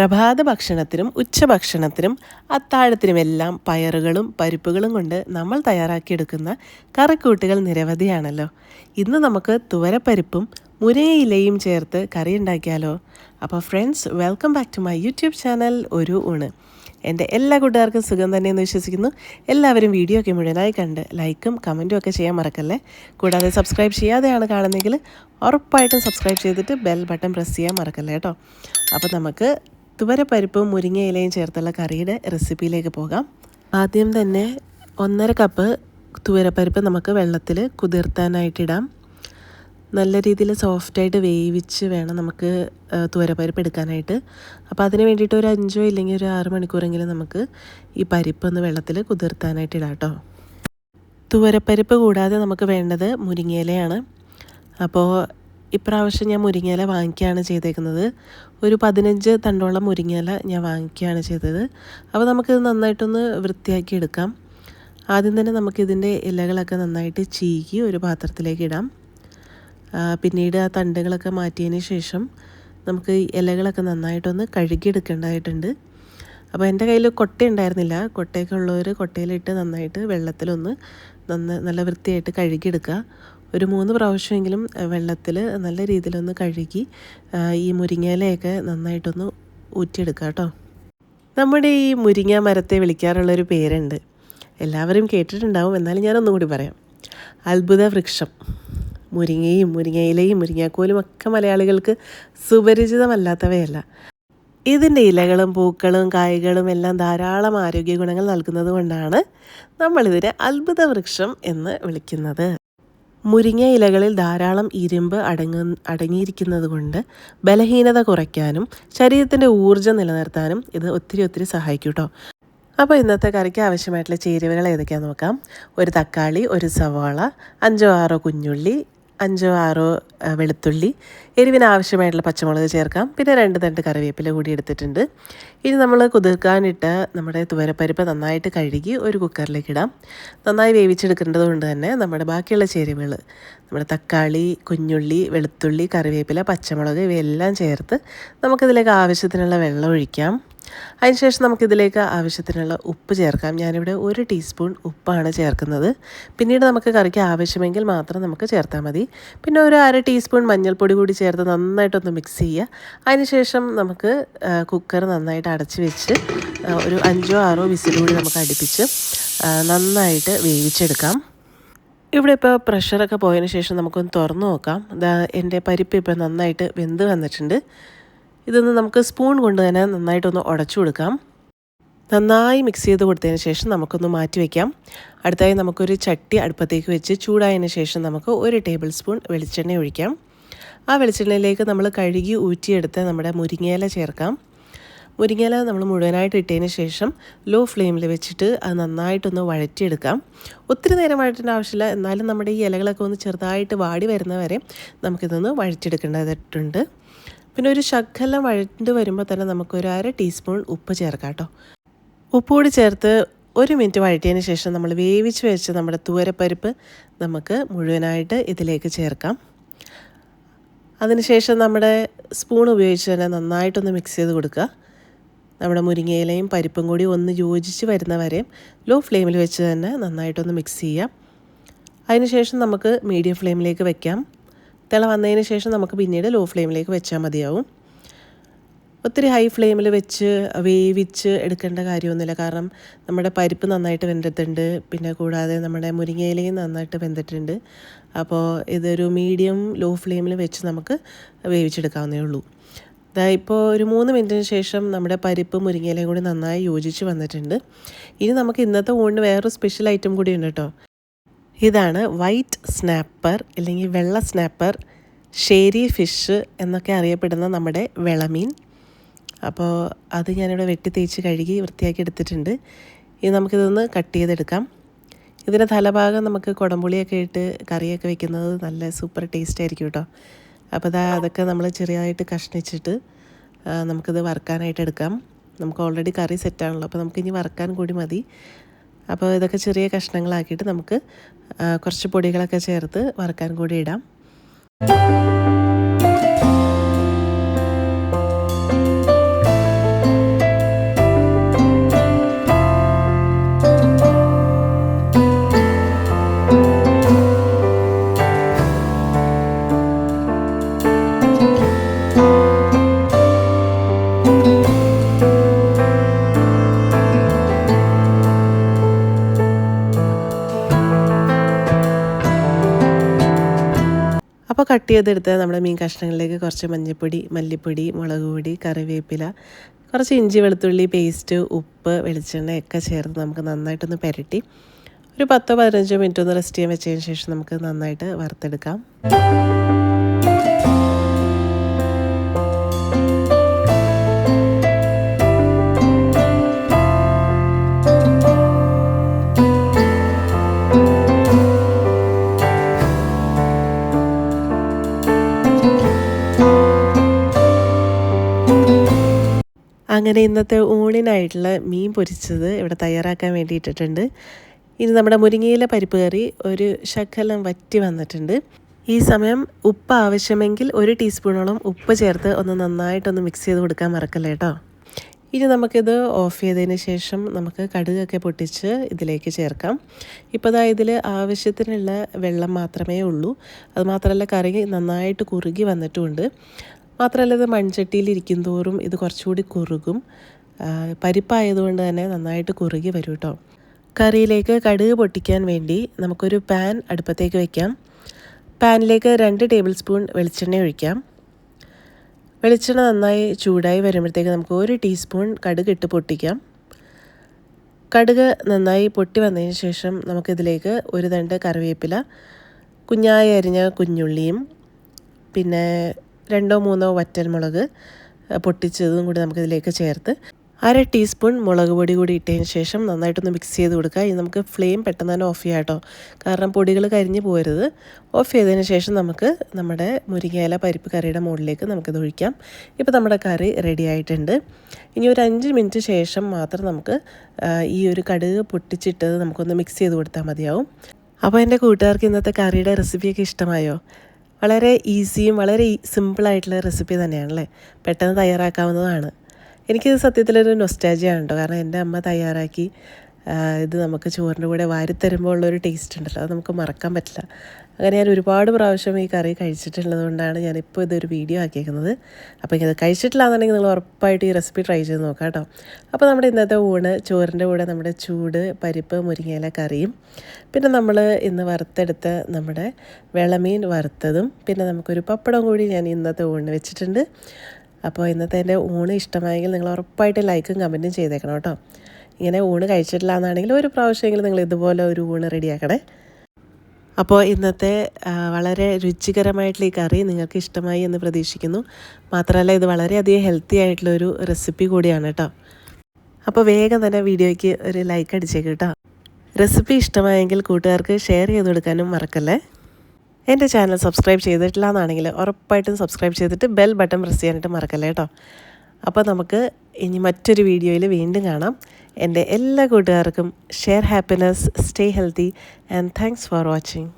പ്രഭാത ഭക്ഷണത്തിനും ഉച്ചഭക്ഷണത്തിനും അത്താഴത്തിനുമെല്ലാം പയറുകളും പരിപ്പുകളും കൊണ്ട് നമ്മൾ തയ്യാറാക്കിയെടുക്കുന്ന കറിക്കൂട്ടുകൾ നിരവധിയാണല്ലോ. ഇന്ന് നമുക്ക് തുവരപ്പരിപ്പും മുരയിലയും ചേർത്ത് കറി ഉണ്ടാക്കിയാലോ? അപ്പോൾ friends welcome back to my YouTube channel ഒരു ഊണ്. എന്റെ എല്ലാ കൂട്ടുകാർക്കും സുഖം തന്നെയെന്ന് വിശ്വസിക്കുന്നു. എല്ലാവരും വീഡിയോ ഒക്കെ മുഴുവനായി കണ്ട് ലൈക്കും കമന്റും ഒക്കെ ചെയ്യാൻ മറക്കല്ലേ? കൂടാതെ സബ്സ്ക്രൈബ് ചെയ്യാതെയാണ് കാണുന്നതെങ്കിൽ ഉറപ്പായിട്ടും സബ്സ്ക്രൈബ് ചെയ്തിട്ട് ബെൽ ബട്ടൺ പ്രസ് ചെയ്യാൻ മറക്കല്ലേ കേട്ടോ? അപ്പോൾ നമുക്ക് തുവരപ്പരിപ്പും മുരിങ്ങയിലയും ചേർത്തുള്ള കറിയുടെ റെസിപ്പിയിലേക്ക് പോകാം. ആദ്യം തന്നെ ഒന്നര കപ്പ് തുവരപ്പരിപ്പ് നമുക്ക് വെള്ളത്തിൽ കുതിർത്താനായിട്ടിടാം നല്ല രീതിയിൽ സോഫ്റ്റായിട്ട് വേവിച്ച് വേണം നമുക്ക് തുവരപ്പരിപ്പ് എടുക്കാനായിട്ട്. അപ്പോൾ അതിന് വേണ്ടിയിട്ട് ഒരു അഞ്ചോ ഇല്ലെങ്കിൽ ഒരു ആറ് മണിക്കൂറെങ്കിലും നമുക്ക് ഈ പരിപ്പ് ഒന്ന് വെള്ളത്തിൽ കുതിർത്താനായിട്ട് ഇടാം കേട്ടോ. തുവരപ്പരിപ്പ് കൂടാതെ നമുക്ക് വേണ്ടത് മുരിങ്ങയിലയാണ്. അപ്പോൾ ഇപ്രാവശ്യം ഞാൻ മുരിങ്ങയില വാങ്ങിക്കുകയാണ് ചെയ്തേക്കുന്നത്. ഒരു പതിനഞ്ച് തണ്ടോളം മുരിങ്ങയില ഞാൻ വാങ്ങിക്കുകയാണ് ചെയ്തത്. അപ്പോൾ നമുക്കിത് നന്നായിട്ടൊന്ന് വൃത്തിയാക്കി എടുക്കാം. ആദ്യം തന്നെ നമുക്കിതിന്റെ ഇലകളൊക്കെ നന്നായിട്ട് ചീകി ഒരു പാത്രത്തിലേക്ക് ഇടാം. പിന്നീട് ആ തണ്ടുകളൊക്കെ മാറ്റിയതിന് ശേഷം നമുക്ക് ഇലകളൊക്കെ നന്നായിട്ടൊന്ന് കഴുകിയെടുക്കേണ്ടതായിട്ടുണ്ട്. അപ്പോൾ എന്റെ കയ്യിൽ കൊട്ട ഉണ്ടായിരുന്നില്ല. കൊട്ടയൊക്കെ ഉള്ളവർ കൊട്ടയിലിട്ട് നന്നായിട്ട് വെള്ളത്തിലൊന്ന് നന്ന നല്ല വൃത്തിയായിട്ട് കഴുകിയെടുക്കുക. ഒരു മൂന്ന് പ്രാവശ്യമെങ്കിലും വെള്ളത്തിൽ നല്ല രീതിയിലൊന്ന് കഴുകി ഈ മുരിങ്ങയിലയൊക്കെ നന്നായിട്ടൊന്ന് ഊറ്റിയെടുക്കുക കേട്ടോ. നമ്മുടെ ഈ മുരിങ്ങ മരത്തെ വിളിക്കാറുള്ളൊരു പേരുണ്ട്. എല്ലാവരും കേട്ടിട്ടുണ്ടാവും. എന്നാലും ഞാനൊന്നും കൂടി പറയാം. അത്ഭുത വൃക്ഷം. മുരിങ്ങയും മുരിങ്ങയിലയും മുരിങ്ങാക്കോലും ഒക്കെ മലയാളികൾക്ക് സുപരിചിതമല്ലാത്തവയല്ല. ഇതിന്റെ ഇലകളും പൂക്കളും കായ്കളും എല്ലാം ധാരാളം ആരോഗ്യ ഗുണങ്ങൾ നൽകുന്നത് കൊണ്ടാണ് നമ്മളിതിനെ അത്ഭുത വൃക്ഷം എന്ന് വിളിക്കുന്നത്. മുരിങ്ങ ഇലകളിൽ ധാരാളം ഇരുമ്പ് അടങ്ങ അടങ്ങിയിരിക്കുന്നത് കൊണ്ട് ബലഹീനത കുറയ്ക്കാനും ശരീരത്തിന്റെ ഊർജം നിലനിർത്താനും ഇത് ഒത്തിരി ഒത്തിരി സഹായിക്കും കേട്ടോ അപ്പോൾ ഇന്നത്തെ കറിക്ക് ആവശ്യമായിട്ടുള്ള ചേരുവകൾ ഏതൊക്കെയാണെന്ന് നോക്കാം. ഒരു തക്കാളി ഒരു സവാള അഞ്ചോ ആറോ കുഞ്ഞുള്ളി അഞ്ചോ ആറോ വെളുത്തുള്ളി എരിവിന് ആവശ്യമായിട്ടുള്ള പച്ചമുളക് ചേർക്കാം. പിന്നെ രണ്ട് തണ്ട് കറിവേപ്പില കൂടി എടുത്തിട്ടുണ്ട്. ഇനി നമ്മൾ കുതിർക്കാനിട്ട് നമ്മുടെ തുവരപ്പരിപ്പ് നന്നായിട്ട് കഴുകി ഒരു കുക്കറിലേക്ക് ഇടാം. നന്നായി വേവിച്ചെടുക്കേണ്ടത് കൊണ്ട് തന്നെ നമ്മുടെ ബാക്കിയുള്ള ചേരുവകൾ നമ്മുടെ തക്കാളി കുഞ്ഞുള്ളി വെളുത്തുള്ളി കറിവേപ്പില പച്ചമുളക് ഇവയെല്ലാം ചേർത്ത് നമുക്കിതിലേക്ക് ആവശ്യത്തിനുള്ള വെള്ളം ഒഴിക്കാം. അതിനുശേഷം നമുക്കിതിലേക്ക് ആവശ്യത്തിനുള്ള ഉപ്പ് ചേർക്കാം. ഞാനിവിടെ ഒരു ടീസ്പൂൺ ഉപ്പാണ് ചേർക്കുന്നത്. പിന്നീട് നമുക്ക് കറിക്ക് ആവശ്യമെങ്കിൽ മാത്രം നമുക്ക് ചേർത്താൽ മതി. പിന്നെ ഒരു അര ടീസ്പൂൺ മഞ്ഞൾപ്പൊടി കൂടി ചേർത്ത് നന്നായിട്ടൊന്ന് മിക്സ് ചെയ്യുക. അതിനുശേഷം നമുക്ക് കുക്കർ നന്നായിട്ട് അടച്ച് വെച്ച് ഒരു അഞ്ചോ ആറോ വിസിൽ കൂടി നമുക്ക് അടുപ്പിച്ച് നന്നായിട്ട് വേവിച്ചെടുക്കാം. ഇവിടെ ഇപ്പോൾ പ്രഷറൊക്കെ പോയതിന് ശേഷം നമുക്കൊന്ന് തുറന്നു നോക്കാം. എന്റെ പരിപ്പ് ഇപ്പോൾ നന്നായിട്ട് വെന്ത് വന്നിട്ടുണ്ട്. ഇതൊന്ന് നമുക്ക് സ്പൂൺ കൊണ്ട് തന്നെ നന്നായിട്ടൊന്ന് ഉടച്ചു കൊടുക്കാം. നന്നായി മിക്സ് ചെയ്ത് കൊടുത്തതിന് ശേഷം നമുക്കൊന്ന് മാറ്റി വയ്ക്കാം അടുത്തായി നമുക്കൊരു ചട്ടി അടുപ്പത്തേക്ക് വെച്ച് ചൂടായതിന് ശേഷം നമുക്ക് ഒരു ടേബിൾ സ്പൂൺ വെളിച്ചെണ്ണ ഒഴിക്കാം. ആ വെളിച്ചെണ്ണയിലേക്ക് നമ്മൾ കഴുകി ഊറ്റിയെടുത്ത് നമ്മുടെ മുരിങ്ങയില ചേർക്കാം. മുരിങ്ങയില നമ്മൾ മുഴുവനായിട്ട് ഇട്ടതിന് ശേഷം ലോ ഫ്ലെയിമിൽ വെച്ചിട്ട് അത് നന്നായിട്ടൊന്ന് വഴറ്റിയെടുക്കാം. ഒത്തിരി നേരം വഴറ്റേണ്ട ആവശ്യമില്ല. എന്നാലും നമ്മുടെ ഈ ഇലകളൊക്കെ ഒന്ന് ചെറുതായിട്ട് വാടി വരുന്നവരെ നമുക്കിതൊന്ന് വഴറ്റിയെടുക്കേണ്ടതായിട്ടുണ്ട്. പിന്നെ ഒരു ശകലം വഴണ്ട് വരുമ്പോൾ തന്നെ നമുക്കൊരു അര ടീസ്പൂൺ ഉപ്പ് ചേർക്കാം കേട്ടോ ഉപ്പ് കൂടി ചേർത്ത് ഒരു മിനിറ്റ് വഴറ്റിയതിന് ശേഷം നമ്മൾ വേവിച്ച് വെച്ച് നമ്മുടെ തൂരപ്പരിപ്പ് നമുക്ക് മുഴുവനായിട്ട് ഇതിലേക്ക് ചേർക്കാം. അതിനുശേഷം നമ്മുടെ സ്പൂൺ ഉപയോഗിച്ച് തന്നെ നന്നായിട്ടൊന്ന് മിക്സ് ചെയ്ത് കൊടുക്കുക. നമ്മുടെ മുരിങ്ങയിലയും പരിപ്പും കൂടി ഒന്ന് യോജിച്ച് വരുന്ന വരെ ലോ ഫ്ലെയിമിൽ വെച്ച് തന്നെ നന്നായിട്ടൊന്ന് മിക്സ് ചെയ്യാം. അതിനുശേഷം നമുക്ക് മീഡിയം ഫ്ലെയിമിലേക്ക് വെക്കാം. തിള വന്നതിന് ശേഷം നമുക്ക് പിന്നീട് ലോ ഫ്ലെയിമിലേക്ക് വെച്ചാൽ മതിയാവും. ഒത്തിരി ഹൈ ഫ്ലെയിമിൽ വെച്ച് വേവിച്ച് എടുക്കേണ്ട കാര്യമൊന്നുമില്ല. കാരണം നമ്മുടെ പരിപ്പ് നന്നായിട്ട് വെന്തിട്ടുണ്ട്. പിന്നെ കൂടാതെ നമ്മുടെ മുരിങ്ങയിലയും നന്നായിട്ട് വെന്തിട്ടുണ്ട്. അപ്പോൾ ഇതൊരു മീഡിയം ലോ ഫ്ലെയിമിൽ വെച്ച് നമുക്ക് വേവിച്ചെടുക്കാവുന്നേ ഉള്ളൂ. ഇതാ ഇപ്പോൾ ഒരു മൂന്ന് മിനിറ്റിന് ശേഷം നമ്മുടെ പരിപ്പ് മുരിങ്ങയിലയും കൂടി നന്നായി യോജിച്ച് വന്നിട്ടുണ്ട്. ഇനി നമുക്ക് ഇന്നത്തെ ഊണിന് വേറൊരു സ്പെഷ്യൽ ഐറ്റം കൂടി ഉണ്ട് കേട്ടോ. ഇതാണ് വൈറ്റ് സ്നാപ്പർ അല്ലെങ്കിൽ വെള്ള സ്നാപ്പർ ഷേരി ഫിഷ് എന്നൊക്കെ അറിയപ്പെടുന്ന നമ്മുടെ വെളമീൻ. അപ്പോൾ അത് ഞാനിവിടെ വെട്ടി തേച്ച് കഴുകി വൃത്തിയാക്കി എടുത്തിട്ടുണ്ട്. ഇനി നമുക്കിതൊന്ന് കട്ട് ചെയ്തെടുക്കാം. ഇതിന്റെ തലഭാഗം നമുക്ക് കുടംപുളിയൊക്കെ ഇട്ട് കറിയൊക്കെ വെക്കുന്നത് നല്ല സൂപ്പർ ടേസ്റ്റ് ആയിരിക്കും കേട്ടോ. അപ്പോൾ അതാ അതൊക്കെ നമ്മൾ ചെറിയതായിട്ട് കഷ്ണിച്ചിട്ട് നമുക്കിത് വറുക്കാനായിട്ട് എടുക്കാം. നമുക്ക് ഓൾറെഡി കറി സെറ്റാണല്ലോ അപ്പോൾ നമുക്കിനി വറുക്കാൻ കൂടി മതി. അപ്പോൾ ഇതൊക്കെ ചെറിയ കഷ്ണങ്ങളാക്കിയിട്ട് നമുക്ക് കുറച്ച് പൊടികളൊക്കെ ചേർത്ത് വറുക്കാൻ കൂടി ഇടാം. കട്ട് ചെയ്തെടുത്ത നമ്മുടെ മീൻ കഷ്ണങ്ങളിലേക്ക് കുറച്ച് മഞ്ഞൾപ്പൊടി മല്ലിപ്പൊടി മുളക് പൊടി കറിവേപ്പില കുറച്ച് ഇഞ്ചി വെളുത്തുള്ളി പേസ്റ്റ് ഉപ്പ് വെളിച്ചെണ്ണ ഒക്കെ ചേർത്ത് നമുക്ക് നന്നായിട്ടൊന്ന് പുരട്ടി. ഒരു പത്തോ പതിനഞ്ചോ മിനിറ്റ് ഒന്ന് റെസ്റ്റ് ചെയ്യാൻ വെച്ചതിന് ശേഷം നമുക്ക് നന്നായിട്ട് വറുത്തെടുക്കാം. അങ്ങനെ ഇന്നത്തെ ഊണിനായിട്ടുള്ള മീൻ പൊരിച്ചത് ഇവിടെ തയ്യാറാക്കാൻ വേണ്ടിയിട്ടിട്ടുണ്ട്. ഇനി നമ്മുടെ മുരിങ്ങയിലെ പരിപ്പ് കറി ഒരു ശകലം വറ്റി വന്നിട്ടുണ്ട്. ഈ സമയം ഉപ്പ് ആവശ്യമെങ്കിൽ ഒരു ടീസ്പൂണോളം ഉപ്പ് ചേർത്ത് ഒന്ന് നന്നായിട്ടൊന്ന് മിക്സ് ചെയ്ത് കൊടുക്കാൻ മറക്കല്ലേ കേട്ടോ ഇനി നമുക്കിത് ഓഫ് ചെയ്തതിന് ശേഷം നമുക്ക് കടുകൊക്കെ പൊട്ടിച്ച് ഇതിലേക്ക് ചേർക്കാം. ഇപ്പോൾ ഇതാ ഇതിൽ ആവശ്യത്തിനുള്ള വെള്ളം മാത്രമേ ഉള്ളൂ. അതുമാത്രമല്ല കറി നന്നായിട്ട് കുറുകി വന്നിട്ടുമുണ്ട്. മാത്രമല്ല ഇത് മൺചട്ടിയിൽ ഇരിക്കും തോറും ഇത് കുറച്ചുകൂടി കുറുകും പരിപ്പായതുകൊണ്ട് തന്നെ നന്നായിട്ട് കുറുകി വരും കേട്ടോ കറിയിലേക്ക് കടുക് പൊട്ടിക്കാൻ വേണ്ടി നമുക്കൊരു പാൻ അടുപ്പത്തേക്ക് വയ്ക്കാം പാനിലേക്ക് രണ്ട് ടേബിൾ സ്പൂൺ വെളിച്ചെണ്ണ ഒഴിക്കാം. വെളിച്ചെണ്ണ നന്നായി ചൂടായി വരുമ്പോഴത്തേക്ക് നമുക്ക് ഒരു ടീസ്പൂൺ കടുക് ഇട്ട് പൊട്ടിക്കാം. കടുക് നന്നായി പൊട്ടി വന്നതിന് ശേഷം നമുക്കിതിലേക്ക് ഒരു തണ്ട് കറിവേപ്പില കുഞ്ഞായി അരിഞ്ഞ കുഞ്ഞുള്ളിയും പിന്നെ രണ്ടോ മൂന്നോ വറ്റൽമുളക് പൊട്ടിച്ചതും കൂടി നമുക്കിതിലേക്ക് ചേർത്ത് അര ടീസ്പൂൺ മുളക് പൊടി കൂടി ഇട്ടതിന് ശേഷം നന്നായിട്ടൊന്ന് മിക്സ് ചെയ്ത് കൊടുക്കുക. ഇനി നമുക്ക് ഫ്ലെയിം പെട്ടെന്ന് തന്നെ ഓഫ് ചെയ്യാം കേട്ടോ കാരണം പൊടികൾ കരിഞ്ഞു പോരുത്. ഓഫ് ചെയ്തതിന് ശേഷം നമുക്ക് നമ്മുടെ മുരിങ്ങയില പരിപ്പ് കറിയുടെ മുകളിലേക്ക് നമുക്കിത് ഒഴിക്കാം. ഇപ്പോൾ നമ്മുടെ കറി റെഡി ആയിട്ടുണ്ട്. ഇനി ഒരു അഞ്ച് മിനിറ്റ് ശേഷം മാത്രം നമുക്ക് ഈ ഒരു കടുക് പൊട്ടിച്ചിട്ടത് നമുക്കൊന്ന് മിക്സ് ചെയ്ത് കൊടുത്താൽ മതിയാവും. അപ്പോൾ എന്റെ കൂട്ടുകാർക്ക് ഇന്നത്തെ കറിയുടെ റെസിപ്പിയൊക്കെ ഇഷ്ടമായോ? വളരെ ഈസിയും വളരെ സിമ്പിളായിട്ടുള്ള റെസിപ്പി തന്നെയാണല്ലേ? പെട്ടെന്ന് തയ്യാറാക്കാവുന്നതാണ്. എനിക്കിത് സത്യത്തിലൊരു നൊസ്റ്റാജിയാണ് കേട്ടോ കാരണം എന്റെ അമ്മ തയ്യാറാക്കി ഇത് നമുക്ക് ചോറിന്റെ കൂടെ വാരിത്തരുമ്പോൾ ഉള്ളൊരു ടേസ്റ്റ് ഉണ്ടല്ലോ. അത് നമുക്ക് മറക്കാൻ പറ്റില്ല. അങ്ങനെ ഞാൻ ഒരുപാട് പ്രാവശ്യം ഈ കറി കഴിച്ചിട്ടുള്ളത് കൊണ്ടാണ് ഞാനിപ്പോൾ ഇതൊരു വീഡിയോ ആക്കിയേക്കുന്നത്. അപ്പോൾ ഇത് കഴിച്ചിട്ടില്ലാന്നുണ്ടെങ്കിൽ നിങ്ങൾ ഉറപ്പായിട്ട് ഈ റെസിപ്പി ട്രൈ ചെയ്ത് നോക്കാം കേട്ടോ. അപ്പോൾ നമ്മുടെ ഇന്നത്തെ ഊണ് ചോറിന്റെ കൂടെ നമ്മുടെ ചൂട് പരിപ്പ് മുരിങ്ങയില കറിയും. പിന്നെ നമ്മൾ ഇന്ന് വറുത്തെടുത്ത നമ്മുടെ വെളമീൻ വറുത്തതും പിന്നെ നമുക്കൊരു പപ്പടം കൂടി ഞാൻ ഇന്നത്തെ ഊണിന് വെച്ചിട്ടുണ്ട്. അപ്പോൾ ഇന്നത്തെ എന്റെ ഊണ് ഇഷ്ടമായെങ്കിൽ നിങ്ങൾ ഉറപ്പായിട്ട് ലൈക്കും കമന്റും ചെയ്തേക്കണം കേട്ടോ. ഇങ്ങനെ ഊണ് കഴിച്ചിട്ടില്ല എന്നാണെങ്കിൽ ഒരു പ്രാവശ്യമെങ്കിലും നിങ്ങൾ ഇതുപോലെ ഒരു ഊണ് റെഡിയാക്കണേ. അപ്പോൾ ഇന്നത്തെ വളരെ രുചികരമായിട്ടുള്ള ഈ കറി നിങ്ങൾക്ക് ഇഷ്ടമായി എന്ന് പ്രതീക്ഷിക്കുന്നു. മാത്രമല്ല ഇത് വളരെയധികം ഹെൽത്തി ആയിട്ടുള്ള ഒരു റെസിപ്പി കൂടിയാണ് കേട്ടോ. അപ്പോൾ വേഗം തന്നെ വീഡിയോയ്ക്ക് ഒരു ലൈക്ക് അടിച്ചേക്ക് കേട്ടോ. റെസിപ്പി ഇഷ്ടമായെങ്കിൽ കൂട്ടുകാർക്ക് ഷെയർ ചെയ്ത് കൊടുക്കാനും മറക്കല്ലേ? എന്റെ ചാനൽ സബ്സ്ക്രൈബ് ചെയ്തിട്ടില്ല എന്നാണെങ്കിൽ ഉറപ്പായിട്ടും സബ്സ്ക്രൈബ് ചെയ്തിട്ട് ബെൽ ബട്ടൺ പ്രസ് ചെയ്യാനായിട്ട് മറക്കല്ലേ കേട്ടോ. അപ്പോൾ നമുക്ക് ഇനി മറ്റൊരു വീഡിയോയിൽ വീണ്ടും കാണാം. എന്റെ എല്ലാ കൂട്ടുകാർക്കും share happiness stay healthy and thanks for watching